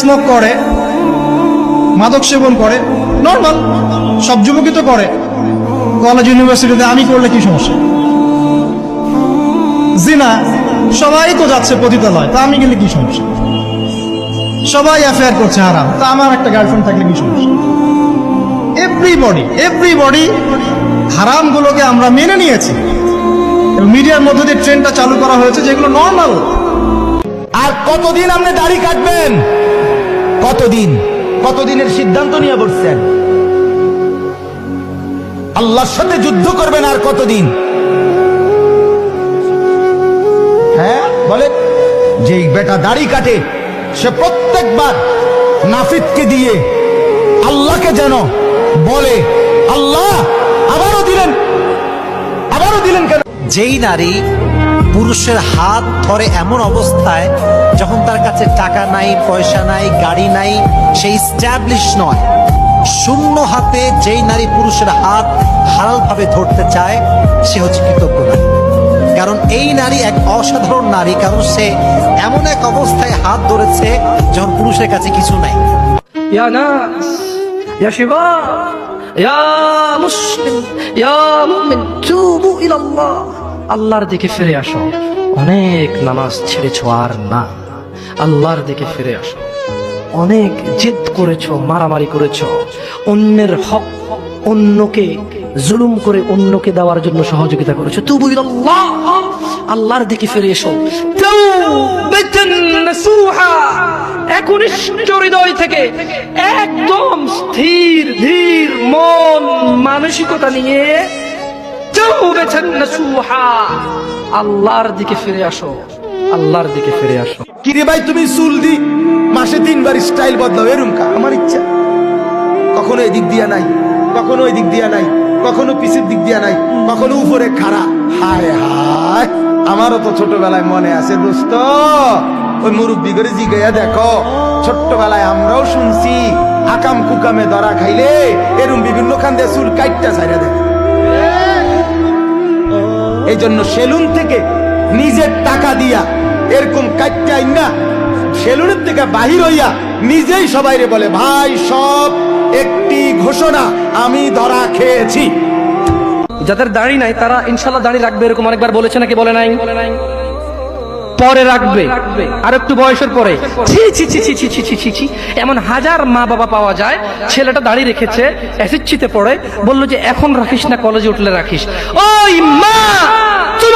Smoke করে, মাদক সেবন করে নর্মাল সব যুবকই তো করে। কলেজ ইউনিভার্সিটিতে আমি করলে কি সমস্যা? জিনা, সবাই তো যাচ্ছে পতিতালয়, তা আমি গেলে কি সমস্যা? সবাই অ্যাফেয়ার করছে হারাম, তা আমার একটা গার্লফ্রেন্ড থাকলে কি সমস্যা? এভরিবডি এভরিবডি হারামগুলোকে আমরা মেনে নিয়েছি। মিডিয়ার মধ্য দিয়ে ট্রেনটা চালু করা হয়েছে, যেগুলো নর্মাল আর কতদিন আপনি দাড়ি কাটবেন? কতদিন? কতদিনের সিদ্ধান্ত নিয়ে বসছেন? আল্লাহর সাথে যুদ্ধ করবেন আর কতদিন? হ্যাঁ বলে যে বেটা দাড়ি কাটে, সে প্রত্যেকবার নাফিদকে দিয়ে আল্লাহকে যেন বলে, আল্লাহ, আবারও দিলেন। আবারও দিলেন কেন? যেই নারী পুরুষের হাত ধরে এমন অবস্থায় যখন তার কাছে টাকা নাই, পয়সা নাই, গাড়ি নাই, সে স্ট্যাবলিশ নয়। শূন্য হাতে যেই নারী পুরুষের হাত হারালভাবে ধরতে চায়, সে হচ্ছে কৃতজ্ঞ নারী। কারণ এই নারী এক অসাধারণ নারী, কারণ সে এমন এক অবস্থায় হাত ধরেছে যখন পুরুষের কাছে কিছু নাই। শিবা, ইয়া মুসলিম, ইয়া মুমিন, তুবু ইলাল্লাহ। আল্লাহর দিকে ফিরে আসো। অনেক নামাজ ছেড়েছো আর না। আল্লাহর দিকে ফিরে আসো। অনেক জেদ করেছ, মারামারি করেছ। অন্যের হক অন্যকে জুলুম করে অন্যকে দেওয়ার জন্য সহযোগিতা করেছ। তুবু আল্লাহর দিকে ফিরে এসো। থেকে একদম স্থির, ধীর, মন, মানসিকতা নিয়ে আল্লাহর দিকে ফিরে আসো, আল্লাহর দিকে ফিরে আসো। কিরে ভাই, তুমি চুল দি, মাসে তিনবার স্টাইল বদলাও, এরম কা? আমার ইচ্ছা। কখনো এদিক দিয়া নাই, কখনো দিয়া নাই, কখনো দিক দিয়া নাই, কখনো উপরে খাড়া। হায় হায়, আমারও তো ছোটবেলায় মনে আছে দোস্ত। ওই মুরব্বি করে জিগাইয়া দেখো, ছোট্টবেলায় আমরাও শুনছি আকাম কুকামে ধরা খাইলে, এরম বিভিন্ন খান দিয়ে চুল কাইটটা ছাইরা দেয়। এই জন্য সেলুন থেকে নিজের টাকা দিয়া এরকম কাটটাই না সেলুনের থেকে বাহির হইয়া নিজেই সবাইরে বলে, ভাই, সব একটি ঘোষণা, আমি ধরা খেয়েছি। যাদের দাড়ি নাই, তারা ইনশাল্লাহ দাড়ি রাখবে, এরকম অনেকবার বলেছে নাকি, বলে নাই? পরে রাখবে। আর একটু বয়সের পরে। এমন হাজার মা বাবা পাওয়া যায়, ছেলেটা দাঁড়িয়ে রেখেছে অ্যাসিডছিতে পড়ে, বলল যে, এখন রাখিস না, কলেজে উঠলে রাখিস। ওই মা!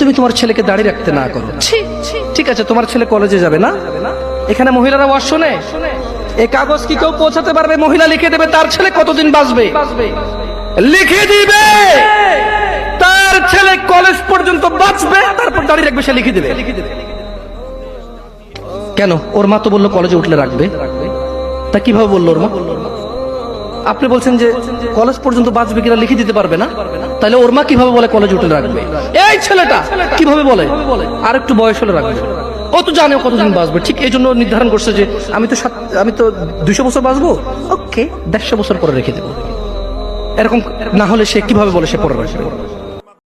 তুমি তোমার ছেলেকে দাঁড়িয়ে রাখতে না করো। ঠিক আছে তোমার ছেলে কলেজে যাবে না? এখানে মহিলারা ওয়াজ শোনে? এই কাগজ কি কেউ পৌঁছাতে পারবে? মহিলা লিখে দেবে তার ছেলে কতদিন বাঁচবে? লিখে দিবে! তার ছেলে কলেজ পর্যন্ত বাঁচবে তারপর দাঁড়িয়ে রাখবে সে লিখে দেবে। কেন? ওর মা তো বলল কলেজে উঠলে রাখবে। তা কীভাবে বলল ওর মা? আপনি বলছেন যে কলেজ পর্যন্ত বাঁচবে কিনা লিখে দিতে পারবে না? তাহলে ওর মা কীভাবে বলে কলেজ উঠে রাখবে? এই ছেলেটা কীভাবে বলে? আর একটু বয়স হলে রাখবে। ও তো জানে কতদিন বাঁচবে। ঠিক এই জন্য নির্ধারণ করছে যে আমি তো সাত আমি তো দুইশো বছর বাঁচবো? ওকে, দেড়শো বছর পরে রেখে দেবো। এরকম না হলে সে কীভাবে বলে সে পরে রাখবে